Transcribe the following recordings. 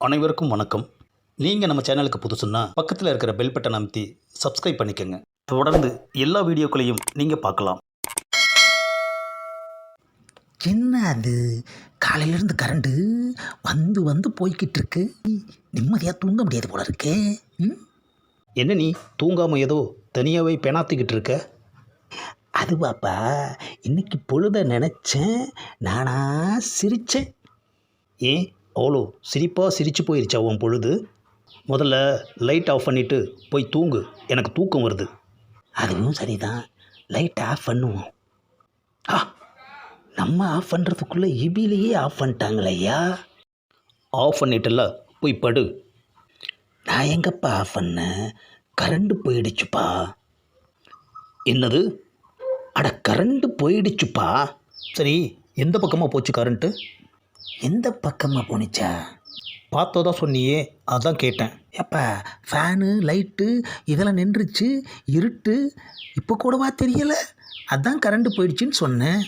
அனைவருக்கும் வணக்கம். நீங்கள் நம்ம சேனலுக்கு புதுசுன்னா பக்கத்தில் இருக்கிற பெல் பட்டனை அமைத்தி சப்ஸ்கிரைப் பண்ணிக்கோங்க. தொடர்ந்து எல்லா வீடியோக்களையும் நீங்கள் பார்க்கலாம். என்ன அது? காலையிலேருந்து கரண்டு வந்து வந்து போய்கிட்டு இருக்கு. நிம்மதியாக தூங்க முடியாது போல இருக்கே. ம்? என்ன நீ தூங்காமல் ஏதோ தனியாகவே பெணாத்திக்கிட்டு இருக்க? அது பாப்பா இன்னைக்கு பொழுத நினச்சேன். நானா சிரிச்சேன். ஏன்? அவ்வளோ சிரிப்பாக சிரித்து போயிருச்சா உன் பொழுது? முதல்ல லைட் ஆஃப் பண்ணிவிட்டு போய் தூங்கு. எனக்கு தூக்கம் வருது. அதுவும் சரிதான். லைட் ஆஃப் பண்ணுவோம். ஆ நம்ம ஆஃப் பண்ணுறதுக்குள்ளே இபிலேயே ஆஃப் பண்ணிட்டாங்களே ஐயா. ஆஃப் பண்ணிட்டல போய் படு. நான் எங்கப்பா ஆஃப் பண்ணேன் கரண்ட்டு போயிடுச்சுப்பா. என்னது? அட கரண்ட்டு போயிடுச்சுப்பா. சரி எந்த பக்கமாக போச்சு கரண்ட்டு எந்த பக்கமாக போணுச்சா பார்த்ததா சொன்னியே அதான் கேட்டேன். எப்பா? ஃபேனு லைட்டு இதெல்லாம் நின்றுச்சு இருட்டு இப்போ கூடவா தெரியல? அதான் கரண்ட் போயிடுச்சுன்னு சொன்னேன்.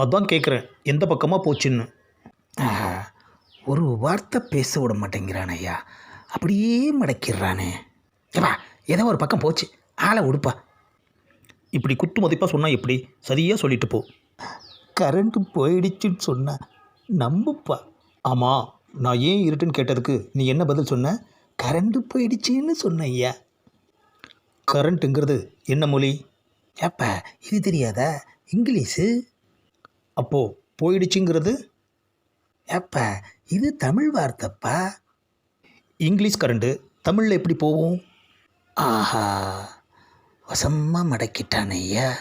அதான் கேட்குறேன் எந்த பக்கமாக போச்சுன்னு. ஒரு வார்த்தை பேச விட மாட்டேங்கிறான் ஐயா. அப்படியே மடக்கிடுறானே. ஏப்பா ஏதோ ஒரு பக்கம் போச்சு ஆளை உடுப்பா. இப்படி குத்து மதிப்பாக சொன்னால் எப்படி? சரியாக சொல்லிட்டு போ. கரண்ட்டு போயிடுச்சுன்னு சொன்னா நம்புப்பா. ஆமாம் நான் ஏன் இருட்டுன்னு கேட்டதுக்கு நீ என்ன பதில் சொன்ன? கரண்ட்டு போயிடுச்சின்னு சொன்ன ஐயா கரண்ட்டுங்கிறது என்ன மொழி? ஏப்பா இது தெரியாதா? இங்கிலீஷு. அப்போது போயிடுச்சுங்கிறது? ஏப்பா இது தமிழ் வார்த்தைப்பா. இங்கிலீஷ் கரண்ட்டு தமிழில் எப்படி போகும்? ஆஹா வசமாக மடக்கிட்டான் ஐயா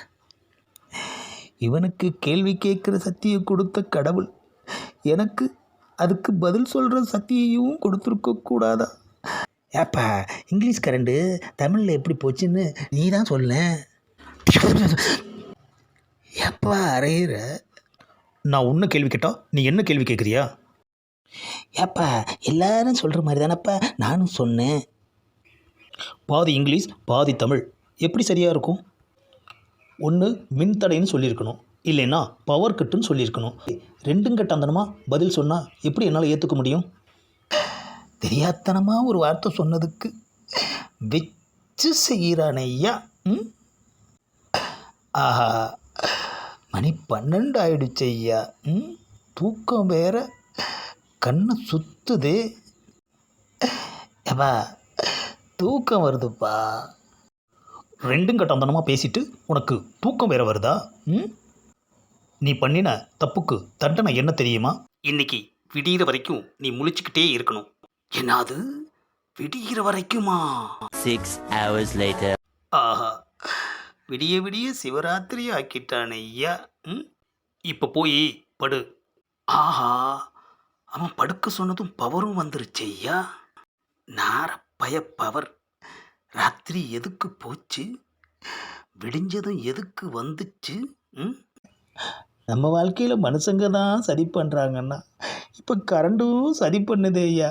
இவனுக்கு கேள்வி கேட்குற சக்தியை கொடுத்த கடவுள். எனக்கு அதுக்கு பதில் சொல்கிற சக்தியையும் கொடுத்துருக்கக்கூடாதா ஏப்பா இங்கிலீஷ் கரண்டு தமிழில் எப்படி போச்சுன்னு நீ தான் சொல்ல. எப்பா அறையிற நான் ஒன்று கேள்வி கேட்டா நீ என்ன கேள்வி கேட்குறியா ஏப்பா எல்லாரும் சொல்கிற மாதிரி தானப்பா நானும் சொன்னேன். பாதி இங்கிலீஷ் பாதி தமிழ். எப்படி சரியாக இருக்கும்? ஒன்று மின்தடைன்னு சொல்லியிருக்கணும். இல்லைன்னா பவர் கட்டுன்னு சொல்லியிருக்கணும். ரெண்டும் கட்டாந்தனமாக பதில் சொன்னால் எப்படி என்னால் ஏற்றுக்க முடியும்? தெரியாத்தனமாக ஒரு வார்த்தை சொன்னதுக்கு வச்சு செய்கிறான் ஐயா. ம்? ஆஹா மணி பன்னெண்டு ஆயிடுச்சு ஐயா. ம்? தூக்கம் வேற கண்ணை சுத்துதே. ஏப்பா தூக்கம் வருதுப்பா. ரெண்டும் கட்டாந்தனமாக பேசிட்டு உனக்கு தூக்கம் வேற வருதா? ம்? நீ பண்ணின தப்புக்கு தண்டனை என்ன தெரியுமா? இன்னைக்கு விடியிற வரைக்கும் நீ முழிச்சுக்கிட்டே இருக்கணும். என்னது? விடிகிற வரைக்குமா? Six hours later. ஆஹா. விடிய விடிய சிவராத்திரி ஆக்கிட்டான் ஐயா. ம்? இப்போ போய் படு. ஆஹா. அவன் படுக்க சொன்னதும் பவரும் வந்துருச்சு ஐயா. நார பய பவர். ராத்திரி எதுக்கு போச்சு? விடிஞ்சதும் எதுக்கு வந்துச்சு? ம்? நம்ம வாழ்க்கையில் மனுஷங்க தான் சரி பண்ணுறாங்கன்னா இப்போ கரண்டும் சரி பண்ணுதே ஐயா.